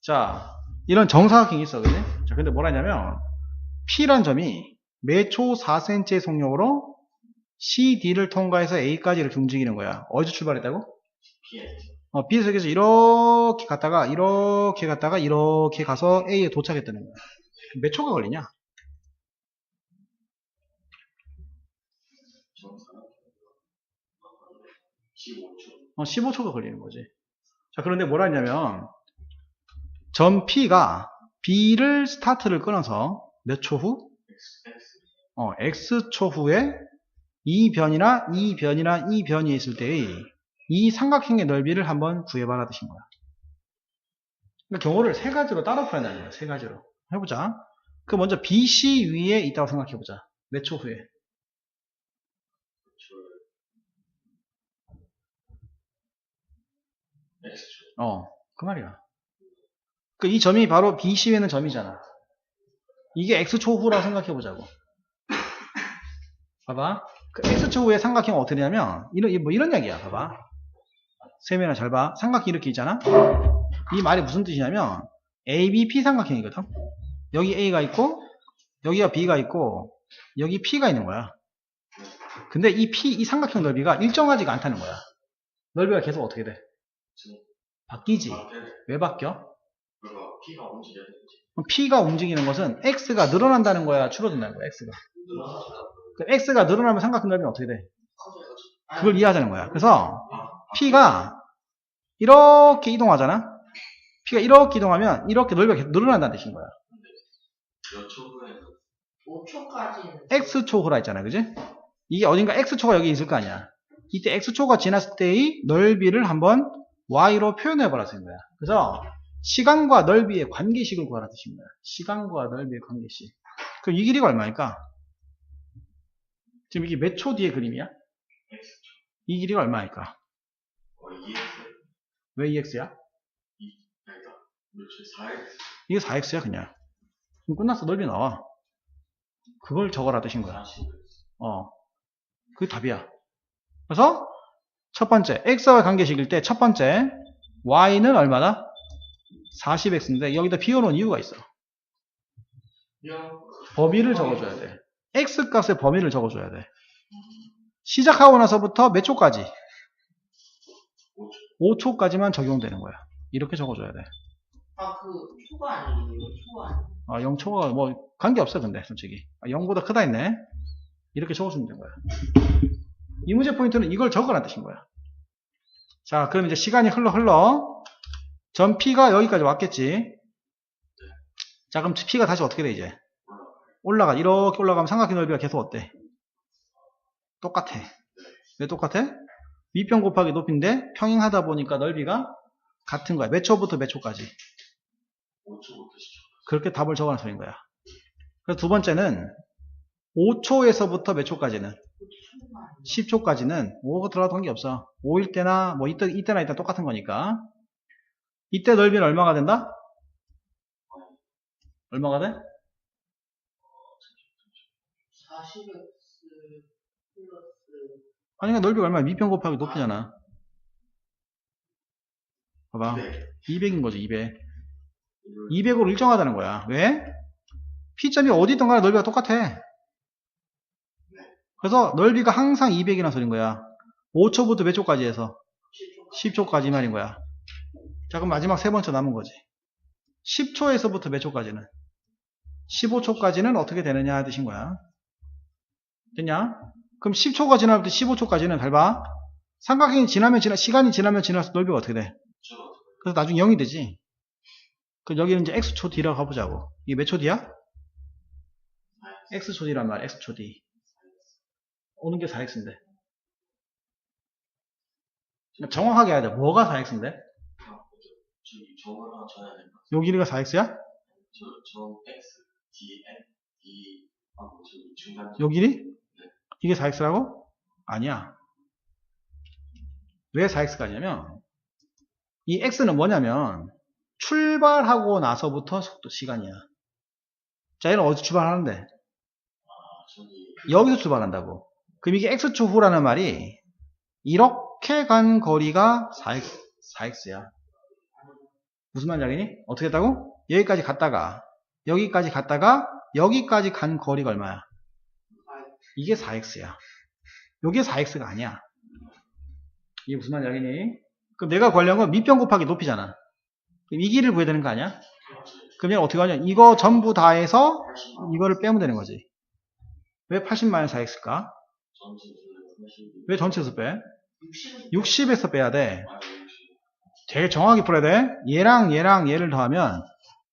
자, 이런 정사각형이 있어, 그지? 자, 근데 뭐라 했냐면, P란 점이 매초 4cm의 속력으로 CD를 통과해서 A까지 이렇게 움직이는 거야. 어디서 출발했다고? 어, B에서 이렇게 갔다가, 이렇게 갔다가, 이렇게 가서 A에 도착했다는 거야. 몇 초가 걸리냐? 어, 15초가 걸리는 거지. 자, 그런데 뭐라 했냐면, 점 P가 B를 스타트를 끊어서 몇 초 후? 어, X초 후에 이 변이나 이 변이나 이 변이 있을 때의 이 삼각형의 넓이를 한번 구해봐라 뜻인 거야. 그러니까 경우를 세 가지로 따로 풀어낸다는 거야. 세 가지로. 해보자. 그 먼저 BC 위에 있다고 생각해보자. 몇 초 후에? 어, 그 말이야. 그 이 점이 바로 BC 위에는 점이잖아. 이게 X초 후라고 생각해보자고. 봐봐. 그 X초 후의 삼각형은 어떻게 되냐면, 이런, 뭐 이런 얘기야. 봐봐. 세면을 잘 봐. 삼각형 이렇게 있잖아? 이 말이 무슨 뜻이냐면, ABP 삼각형이거든? 여기 A가 있고, 여기가 B가 있고, 여기 P가 있는 거야. 근데 이 P, 이 삼각형 넓이가 일정하지가 않다는 거야. 넓이가 계속 어떻게 돼? 바뀌지. 왜 바뀌어? 되지. 그럼 P가 움직이는 것은 X가 늘어난다는 거야, 줄어든다는 거야, X가. 그 X가 늘어나면 삼각형 넓이는 어떻게 돼? 그걸 이해하자는 거야. 그래서 P가 이렇게 이동하잖아? P가 이렇게 이동하면 이렇게 넓이가 계속 늘어난다는 뜻인 거야. 몇 초 후에 5초까지는 X초가 했잖아, 그지? 이게 어딘가 X초가 여기 있을 거 아니야. 이때 X초가 지났을 때의 넓이를 한번 Y로 표현해보라는 거야. 그래서 시간과 넓이의 관계식을 구하라 거야. 시간과 넓이의 관계식. 그럼 이 길이가 얼마일까? 지금 이게 몇 초 뒤의 그림이야? 이 길이가 얼마일까? 어, 2x 왜 2x야? 그러니까 며칠 4x 이게 4x야 그냥. 그럼 끝났어. 넓이 나와. 그걸 적어라 뜻인 거야. 40 어. 그게 답이야. 그래서 첫 번째 x와 관계식일 때 첫 번째 y는 얼마다? 40x인데 여기다 비워놓은 이유가 있어. 범위를 적어줘야 돼. x 값의 범위를 적어줘야 돼. 시작하고 나서부터 몇 초까지? 5초 까지만 적용되는 거야. 이렇게 적어줘야 돼. 아 그 초가 아니에요 초가 아니에요 아, 0초가 뭐 관계없어 근데 솔직히. 아, 0보다 크다 했네. 이렇게 적어주면 되는 거야. 이 문제 포인트는 이걸 적어라 뜻인 거야. 자, 그럼 이제 시간이 흘러 흘러 점 P가 여기까지 왔겠지. 자, 그럼 P가 다시 어떻게 돼 이제? 올라가. 이렇게 올라가면 삼각형 넓이가 계속 어때? 똑같아. 왜 똑같아? 위평 곱하기 높이인데 평행하다 보니까 넓이가 같은 거야. 몇 초부터 몇 초까지? 5초부터 10초 그렇게 답을 적어놓은 소리인 거야. 그래서 두 번째는 5초에서부터 몇 초까지는? 10초까지는 5가 들어가도 관계없어. 5일 때나 뭐 이때, 이때나 이때 똑같은 거니까. 이때 넓이는 얼마가 된다? 얼마가 돼? 40x 플러스 아니, 그러니까 넓이가 얼마야? 미평 곱하기 높이잖아. 봐봐. 200 200 인 거지, 200. 200으로 일정하다는 거야. 왜? P점이 어디 있던 간에 넓이가 똑같아. 그래서 넓이가 항상 200이라는 소린 거야. 5초부터 몇 초까지 해서? 10초 10초까지 말인 거야. 자, 그럼 마지막 세 번째 남은 거지. 10초에서부터 몇 초까지는? 15초까지는 어떻게 되느냐 뜻인 거야. 됐냐? 그럼 10초가 지나면 15초까지는 잘 봐. 삼각형이 지나면 지나, 시간이 지나면 지날수록 넓이가 어떻게 돼? 그래서 나중에 0이 되지. 그럼 여기는 이제 x초 뒤라고 가보자고. 이게 몇 초 뒤야? x초 뒤란 말이야, x초 뒤. 오는 게 4x인데. 정확하게 해야 돼. 뭐가 4x인데? 요 길이가 4x야? 저, 저 x, d, n, d 하고 저기 중간 요 길이? 이게 4x라고? 아니야. 왜 4x가 아니냐면, 이 x는 뭐냐면, 출발하고 나서부터 속도 시간이야. 자, 얘는 어디서 출발하는데? 아 저기 여기서 출발한다고. 그럼 이게 x초 후라는 말이, 이렇게 간 거리가 4x, 4x야. 무슨 말인지 알겠니? 어떻게 했다고? 여기까지 갔다가 여기까지 갔다가 여기까지 간 거리가 얼마야? 이게 4x야. 요게 4x가 아니야. 이게 무슨 말인지 알겠니? 그럼 내가 구하려는 건 밑변 곱하기 높이잖아. 그럼 이 길을 구해야 되는 거 아니야? 그럼 얘가 어떻게 하냐? 이거 전부 다 해서 80만 이거를 빼면 되는 거지. 왜 80-4x일까? 전체 둘레가 80. 왜 전체에서 빼? 60은 60에서 빼야 돼. 아, 60. 되게 정확히 풀어야 돼. 얘랑 얘랑 얘를 더하면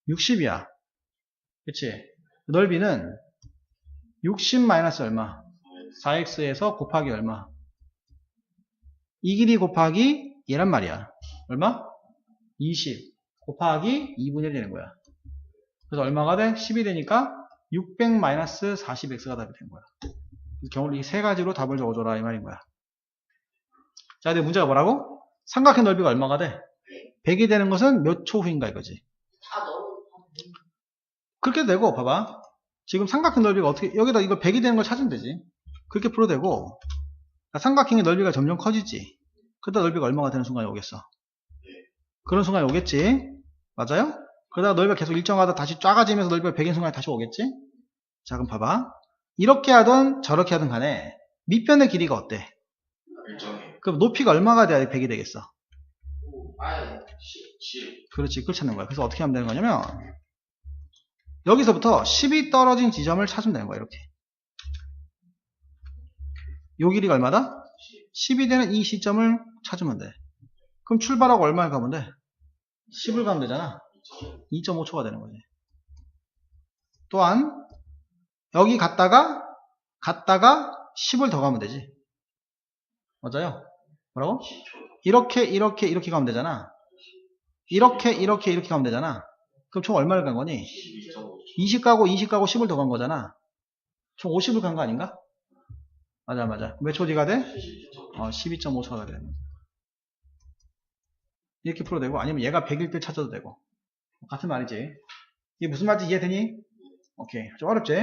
60이야. 그치? 넓이는 60 마이너스 얼마? 4x에서 곱하기 얼마? 이 길이 곱하기 얘란 말이야. 얼마? 20 곱하기 2분의 1이 되는 거야. 그래서 얼마가 돼? 10이 되니까 600 마이너스 40x가 답이 된 거야. 그래서 경우를 이세 가지로 답을 적어줘라 이 말인 거야. 자, 근데 문제가 뭐라고? 삼각형 넓이가 얼마가 돼? 100이 되는 것은 몇 초 후인가 이거지. 다 넣으면 그렇게 되고 봐봐. 지금 삼각형 넓이가 어떻게 여기다 이거 100이 되는 걸 찾으면 되지. 그렇게 풀어도 되고 그러니까 삼각형의 넓이가 점점 커지지. 그러다 넓이가 얼마가 되는 순간이 오겠어? 그런 순간이 오겠지? 맞아요? 그러다가 넓이가 계속 일정하다 다시 작아지면서 넓이가 100인 순간에 다시 오겠지? 자 그럼 봐봐. 이렇게 하든 저렇게 하든 간에 밑변의 길이가 어때? 그럼 높이가 얼마가 돼야 100이 되겠어 10. 10. 그렇지 그걸 찾는 거야 그래서 어떻게 하면 되는 거냐면 여기서부터 10이 떨어진 지점을 찾으면 되는 거야 이렇게 요 길이가 얼마다? 10 이 되는 이 시점을 찾으면 돼 그럼 출발하고 얼마에 가면 돼? 10을 가면 되잖아 2.5초가 되는 거지 또한 여기 갔다가 갔다가 10을 더 가면 되지 맞아요? 뭐라고? 10초. 이렇게 이렇게 이렇게 가면 되잖아 이렇게 이렇게 이렇게 가면 되잖아 그럼 총 얼마를 간 거니? 12.5초. 20 가고 20 가고 10을 더 간 거잖아. 총 50을 간 거 아닌가? 맞아 맞아. 몇초 뒤가 돼? 12.5초. 어, 12.5초가 되는 거지. 이렇게 풀어도 되고 아니면 얘가 100일 때 찾아도 되고 같은 말이지. 이게 무슨 말인지 이해되니? 오케이. 좀 어렵지?